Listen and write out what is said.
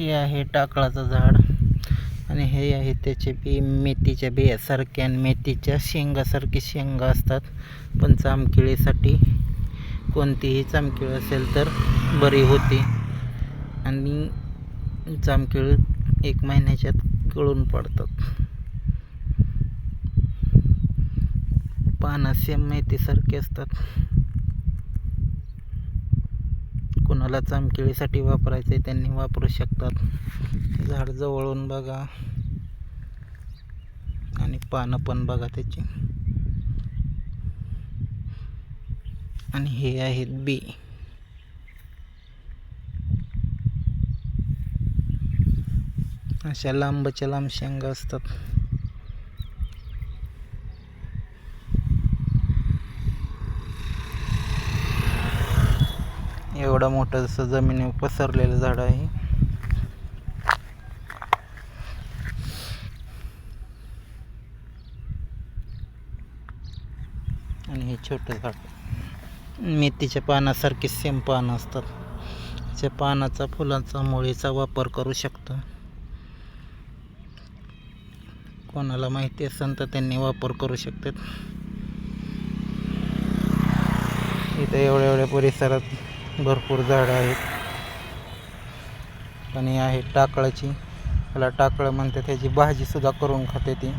हे आहे टाकळाचं झाड. आणि हे आहे त्याचे बी मेथीच्या बियासारखे आणि मेथीच्या शेंगासारखे शेंगा असतात. पण चामखिळीसाठी कोणतीही चामखिळ असेल तर बरी होते. आणि जामखेळ एक महिन्याच्यात गळून पडतात. पानं सेम मेथीसारखे असतात. कुणाला चामकिळीसाठी वापरायचं आहे त्यांनी वापरू शकतात. झाड जवळून बघा. आणि पानं पण बघा त्याची. आणि हे आहेत बी. अशा लांबच्या लांब शेंगा असतात. एवढं मोठं जसं जमिनीवर पसरलेलं झाड आहे. आणि हे छोटं झाड. मेथीच्या पानासारखे सेम पानं असतात. त्या पानाचा फुलांचा मुळीचा वापर करू शकतो. कोणाला माहिती असेल तर त्यांनी वापर करू शकतात. इथं एवढ्या एवढ्या परिसरात भरपूर झाडं आहेत. आणि आहे टाकळाची. त्याला टाकळं म्हणतात त्याची भाजीसुद्धा करून खाते ती.